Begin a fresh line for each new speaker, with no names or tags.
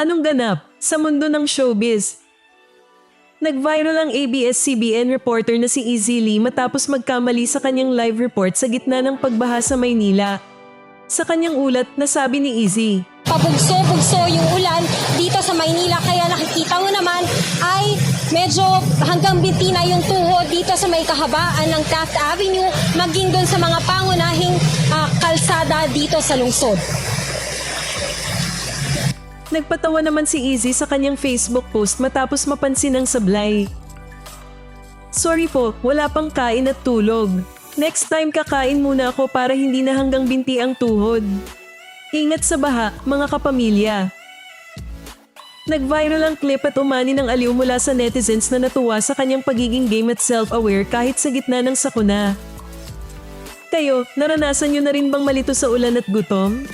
Anong ganap sa mundo ng showbiz? Nag-viral ang ABS-CBN reporter na si Easy Lee matapos magkamali sa kanyang live report sa gitna ng pagbaha sa Maynila. Sa kanyang ulat, nasabi ni Easy,
pabugso-bugso yung ulan dito sa Maynila. Kaya nakikita mo naman ay medyo hanggang binti na yung tuhod dito sa may kahabaan ng Taft Avenue, maging doon sa mga pangunahing ah, kalsada dito sa lungsod.
Nagpatawa naman si Easy sa kanyang Facebook post matapos mapansin ang sablay. Sorry po, wala pang kain at tulog. Next time kakain muna ako para hindi na hanggang binti ang tuhod. Ingat sa baha, mga kapamilya. Nag-viral ang clip at umani ng aliw mula sa netizens na natuwa sa kanyang pagiging game at self-aware kahit sa gitna ng sakuna. Kayo, naranasan nyo na rin bang malito sa ulan at gutom?